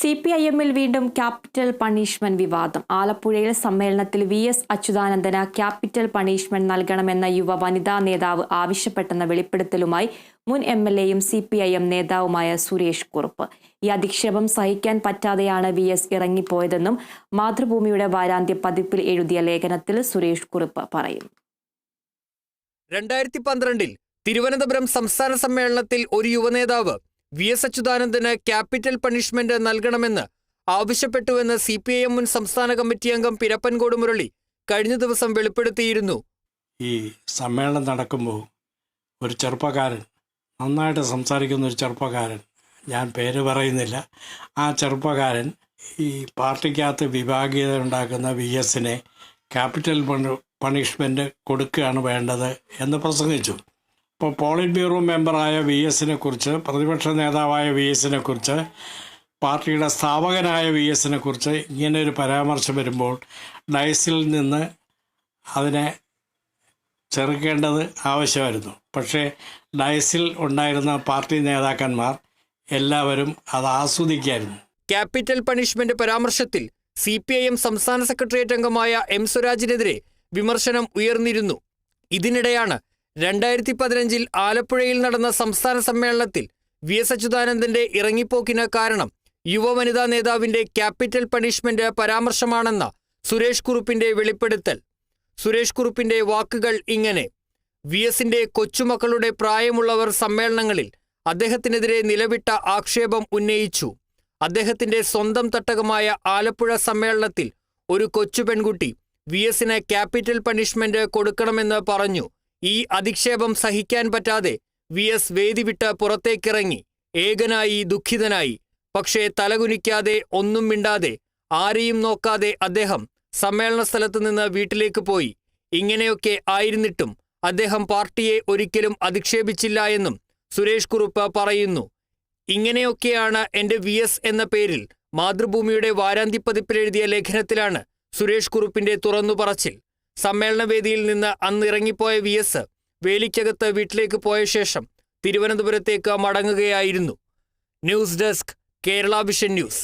C P I എമ്മിൽ വീണ്ടും capital punishment വിവാദം. ആലപ്പുഴയിൽ സമ്മേളനത്തിൽ വി എസ് അച്യുതാനന്ദന് ക്യാപിറ്റൽ പണിഷ്മെന്റ് നൽകണമെന്ന യുവ വനിതാ നേതാവ് ആവശ്യപ്പെട്ടെന്ന വെളിപ്പെടുത്തലുമായി മുൻ എം എൽ എയും സി പി ഐ എം നേതാവുമായ സുരേഷ് കുറുപ്പ്. ഈ അധിക്ഷേപം സഹിക്കാൻ പറ്റാതെയാണ് വി എസ് ഇറങ്ങിപ്പോയതെന്നും മാതൃഭൂമിയുടെ വാരാന്ത്യ പതിപ്പിൽ എഴുതിയ ലേഖനത്തിൽ സുരേഷ് കുറുപ്പ് പറയുന്നു. രണ്ടായിരത്തി പന്ത്രണ്ടിൽ തിരുവനന്തപുരം സംസ്ഥാന സമ്മേളനത്തിൽ ഒരു യുവനേതാവ് വി എസ് അച്യുതാനന്ദന് ക്യാപിറ്റൽ പണിഷ്മെന്റ് നൽകണമെന്ന് ആവശ്യപ്പെട്ടുവെന്ന് സി പി ഐ എം മുൻ സംസ്ഥാന കമ്മിറ്റി അംഗം പിരപ്പൻകോട് മുരളി കഴിഞ്ഞ ദിവസം വെളിപ്പെടുത്തിയിരുന്നു. ഈ സമ്മേളനം നടക്കുമ്പോൾ ഒരു ചെറുപ്പക്കാരൻ നന്നായിട്ട് സംസാരിക്കുന്ന ഒരു ചെറുപ്പക്കാരൻ ഞാൻ പേര് പറയുന്നില്ല. ആ ചെറുപ്പക്കാരൻ ഈ പാർട്ടിക്കകത്ത് വിഭാഗീയത ഉണ്ടാക്കുന്ന വി എസിനെ ക്യാപിറ്റൽ പണിഷ്മെന്റ് കൊടുക്കുകയാണ് വേണ്ടത് എന്ന് പ്രസംഗിച്ചു. ഇപ്പോൾ പോളിറ്റ് ബ്യൂറോ മെമ്പറായ വി എസിനെ കുറിച്ച് പ്രതിപക്ഷ നേതാവായ വി എസിനെ കുറിച്ച് പാർട്ടിയുടെ സ്ഥാപകനായ വി എസിനെ കുറിച്ച് ഇങ്ങനെ ഒരു പരാമർശം വരുമ്പോൾ ഡയസിൽ നിന്ന് അതിനെ ചെറുക്കേണ്ടത് ആവശ്യമായിരുന്നു. പക്ഷേ ഡയസിൽ ഉണ്ടായിരുന്ന പാർട്ടി നേതാക്കന്മാർ എല്ലാവരും അത് ആസ്വദിക്കായിരുന്നു. ക്യാപിറ്റൽ പണിഷ്മെന്റ് പരാമർശത്തിൽ സി പി ഐ എം സംസ്ഥാന സെക്രട്ടേറിയറ്റ് അംഗമായ എം സ്വരാജിനെതിരെ വിമർശനം ഉയർന്നിരുന്നു. ഇതിനിടെയാണ് രണ്ടായിരത്തി പതിനഞ്ചിൽ ആലപ്പുഴയിൽ നടന്ന സംസ്ഥാന സമ്മേളനത്തിൽ വി എസ് അച്യുതാനന്ദന്റെ ഇറങ്ങിപ്പോക്കിന് കാരണം യുവവനിതാ നേതാവിന്റെ ക്യാപിറ്റൽ പണിഷ്മെന്റ് പരാമർശമാണെന്ന സുരേഷ് കുറുപ്പിന്റെ വെളിപ്പെടുത്തൽ. സുരേഷ് കുറുപ്പിന്റെ വാക്കുകൾ ഇങ്ങനെ. വി എസിന്റെ കൊച്ചുമക്കളുടെ പ്രായമുള്ളവർ സമ്മേളനങ്ങളിൽ അദ്ദേഹത്തിനെതിരെ നിലവിട്ട ആക്ഷേപം ഉന്നയിച്ചു. അദ്ദേഹത്തിന്റെ സ്വന്തം തട്ടകമായ ആലപ്പുഴ സമ്മേളനത്തിൽ ഒരു കൊച്ചു പെൺകുട്ടി വി എസിന് ക്യാപിറ്റൽ പണിഷ്മെന്റ് കൊടുക്കണമെന്ന് പറഞ്ഞു. ഈ അധിക്ഷേപം സഹിക്കാൻ പറ്റാതെ വി എസ് വേദി വിട്ട് പുറത്തേക്കിറങ്ങി. ഏകനായി ദുഃഖിതനായി. പക്ഷേ തലകുനിക്കാതെ ഒന്നും മിണ്ടാതെ ആരെയും നോക്കാതെ അദ്ദേഹം സമ്മേളന സ്ഥലത്ത് നിന്ന് വീട്ടിലേക്ക് പോയി. ഇങ്ങനെയൊക്കെ ആയിരുന്നിട്ടും അദ്ദേഹം പാർട്ടിയെ ഒരിക്കലും അധിക്ഷേപിച്ചില്ല എന്നും സുരേഷ് കുറുപ്പ് പറയുന്നു. ഇങ്ങനെയൊക്കെയാണ് എന്റെ വി എസ് എന്ന പേരിൽ മാതൃഭൂമിയുടെ വാരാന്തിപ്പതിപ്പിലെഴുതിയ ലേഖനത്തിലാണ് സുരേഷ് കുറുപ്പിന്റെ തുറന്നു പറച്ചിൽ സമ്മേളനവേദിയിൽ നിന്ന് അന്ന് ഇറങ്ങിപ്പോയ വി എസ് വേലിക്കകത്ത് വീട്ടിലേക്ക് പോയ ശേഷം തിരുവനന്തപുരത്തേക്ക് മടങ്ങുകയായിരുന്നു. News desk Kerala vision news.